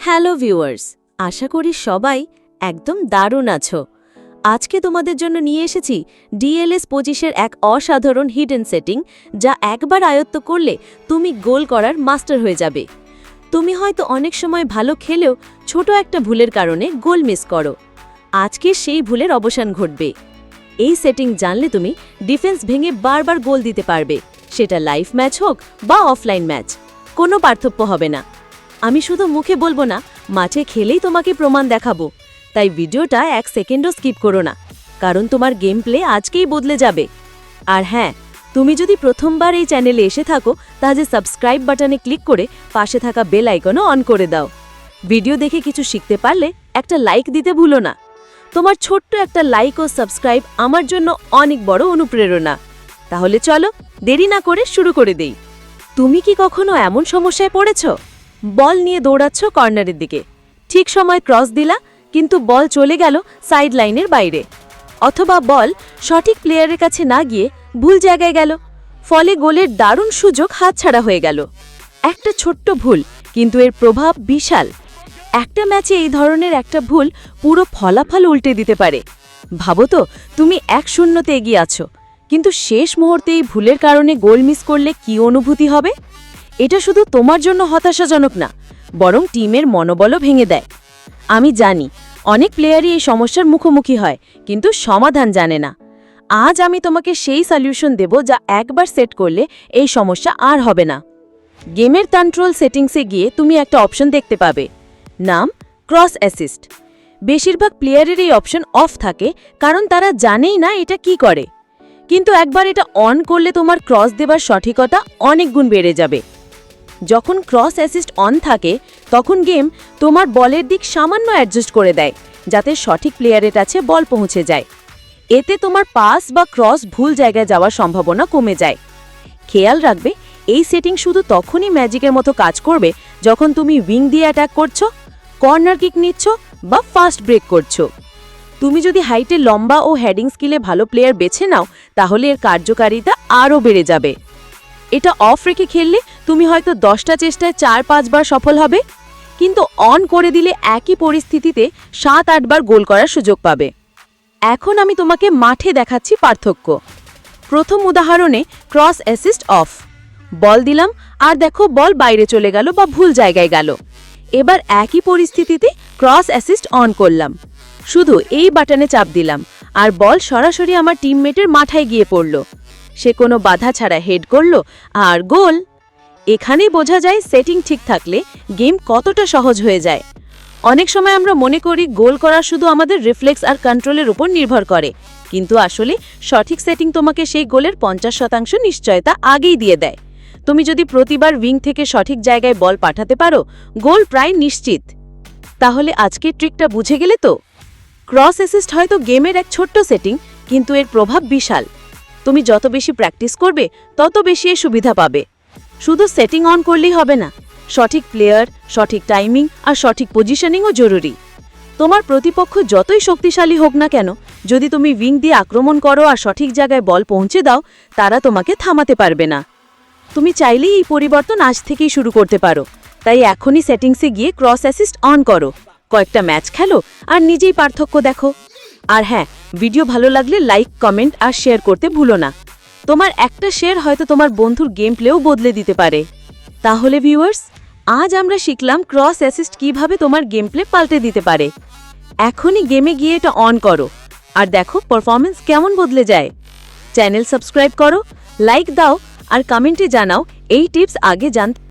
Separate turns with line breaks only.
Hello viewers, আশা করি সবাই একদম দারুণ আছো। আজকে তোমাদের জন্য নিয়ে এসেছি ডিএলএস পঁচিশের এক অসাধারণ হিডেন সেটিং যা একবার আয়ত্ত করলে তুমি গোল করার মাস্টার হয়ে যাবে। তুমি হয়তো অনেক সময় ভালো খেলেও ছোট একটা ভুলের কারণে গোল মিস করো। আজকে সেই ভুলের অবসান ঘটবে। এই সেটিং জানলে তুমি ডিফেন্স ভেঙে বারবার গোল দিতে পারবে। সেটা লাইভ ম্যাচ হোক বা অফলাইন ম্যাচ কোনো পার্থক্য হবে না। আমি শুধু মুখে বলব না, মাঠে খেলেই তোমাকে প্রমাণ দেখাবো। তাই ভিডিওটা এক সেকেন্ডও স্কিপ করো না, কারণ তোমার গেম প্লে আজকেই বদলে যাবে। আর হ্যাঁ তুমি যদি প্রথমবার এই চ্যানেলে এসে থাকো, তাহলে সাবস্ক্রাইব বাটনে ক্লিক করে পাশে থাকা বেল আইকনও অন করে দাও। ভিডিও দেখে কিছু শিখতে পারলে একটা লাইক দিতে ভুলো না। তোমার ছোট্ট একটা লাইক ও সাবস্ক্রাইব আমার জন্য অনেক বড় অনুপ্রেরণা। তাহলে চলো, দেরি না করে শুরু করে দেই। তুমি কি কখনো এমন সমস্যায় পড়েছ? বল নিয়ে দৌড়াচ্ছ কর্নারের দিকে। ঠিক সময় ক্রস দিলা, কিন্তু বল চলে গেল সাইড লাইনের বাইরে। অথবা বল সঠিক প্লেয়ারের কাছে না গিয়ে ভুল জায়গায় গেল। ফলে গোলের দারুণ সুযোগ হাতছাড়া হয়ে গেল। একটা ছোট্ট ভুল, কিন্তু এর প্রভাব বিশাল। একটা ম্যাচে এই ধরনের একটা ভুল পুরো ফলাফল উল্টে দিতে পারে। ভাবো তো, তুমি এক শূন্যতে এগিয়ে আছো। কিন্তু শেষ মুহূর্তে এই ভুলের কারণে গোল মিস করলে কি অনুভূতি হবে? এটা শুধু তোমার জন্য হতাশাজনক না, বরং টিমের মনোবলও ভেঙে দেয়। আমি জানি, অনেক প্লেয়ারই এই সমস্যার মুখোমুখি হয়, কিন্তু সমাধান জানে না। আজ আমি তোমাকে সেই সলিউশন দেব যা একবার সেট করলে এই সমস্যা আর হবে না। গেমের কন্ট্রোল সেটিংসে গিয়ে তুমি একটা অপশন দেখতে পাবে। নাম ক্রস অ্যাসিস্ট বেশিরভাগ প্লেয়ারের এই অপশন অফ থাকে, কারণ তারা জানেই না এটা কি করে। কিন্তু একবার এটা অন করলে তোমার ক্রস দেবার সঠিকতা অনেক গুণ বেড়ে যাবে। যখন ক্রস অ্যাসিস্ট অন থাকে, তখন গেম তোমার বলের দিক সামান্য অ্যাডজাস্ট করে দেয়, যাতে সঠিক প্লেয়ারের কাছে বল পৌঁছে যায়। এতে তোমার পাস বা ক্রস ভুল জায়গায় যাওয়ার সম্ভাবনা কমে যায়। খেয়াল রাখবে, এই সেটিং শুধু তখনই ম্যাজিকের মতো কাজ করবে যখন তুমি উইং দিয়ে অ্যাটাক করছ কর্নার কিক নিচ্ছ বা ফাস্ট ব্রেক করছ। তুমি যদি হাইটে লম্বা ও হেডিং স্কিলে ভালো প্লেয়ার বেছে নাও, তাহলে এর কার্যকারিতা আরও বেড়ে যাবে। এটা অফ রেখে খেললে তুমি হয়তো দশটা চেষ্টায় চার পাঁচবার সফল হবে। কিন্তু অন করে দিলে একই পরিস্থিতিতে সাত আটবার গোল করার সুযোগ পাবে। এখন আমি তোমাকে মাঠে দেখাচ্ছি পার্থক্য। প্রথম উদাহরণে ক্রস অ্যাসিস্ট অফ বল দিলাম, আর দেখো বল বাইরে চলে গেল বা ভুল জায়গায় গেল। এবার একই পরিস্থিতিতে ক্রস অ্যাসিস্ট অন করলাম। শুধু এই বাটনে চাপ দিলাম, আর বল সরাসরি আমার টিমমেটের মাথায় গিয়ে পড়ল। সে কোনো বাধা ছাড়া হেড করল, আর গোল। এখানেই বোঝা যায় সেটিং ঠিক থাকলে গেম কতটা সহজ হয়ে যায়। অনেক সময় আমরা মনে করি গোল করা শুধু আমাদের রিফ্লেক্স আর কন্ট্রোলের উপর নির্ভর করে, কিন্তু আসলে সঠিক সেটিং তোমাকে সেই গোলের পঞ্চাশ শতাংশ নিশ্চয়তা আগেই দিয়ে দেয়। তুমি যদি প্রতিবার উইং থেকে সঠিক জায়গায় বল পাঠাতে পারো, গোল প্রায় নিশ্চিত। তাহলে আজকের ট্রিকটা বুঝে গেলে তো? ক্রস অ্যাসিস্ট হয়তো গেমের এক ছোট্ট সেটিং কিন্তু এর প্রভাব বিশাল। তুমি যত বেশি প্র্যাকটিস করবে, তত বেশি এর সুবিধা পাবে। শুধু সেটিং অন করলেই হবে না। সঠিক প্লেয়ার সঠিক টাইমিং আর সঠিক পজিশনিংও জরুরি। তোমার প্রতিপক্ষ যতই শক্তিশালী হোক না কেন, যদি তুমি উইং দিয়ে আক্রমণ করো আর সঠিক জায়গায় বল পৌঁছে দাও, তারা তোমাকে থামাতে পারবে না। তুমি চাইলেই এই পরিবর্তন আজ থেকেই শুরু করতে পারো। তাই এখনই সেটিংসে গিয়ে ক্রস অ্যাসিস্ট অন করো। কয়েকটা ম্যাচ খেলো আর নিজেই পার্থক্য দেখো। আর হ্যাঁ ভিডিও ভালো লাগলে লাইক কমেন্ট আর শেয়ার করতে ভুলো না। তোমার একটা শেয়ার হয়তো তোমার বন্ধুর গেম প্লেও বদলে দিতে পারে। তাহলে ভিউয়ার্স আজ আমরা শিখলাম ক্রস অ্যাসিস্ট কীভাবে তোমার গেম প্লে পাল্টে দিতে পারে। এখনই গেমে গিয়ে এটা অন করো। আর দেখো পারফরমেন্স কেমন বদলে যায়। চ্যানেল সাবস্ক্রাইব করো লাইক দাও আর কমেন্টে জানাও এই টিপস আগে জানতে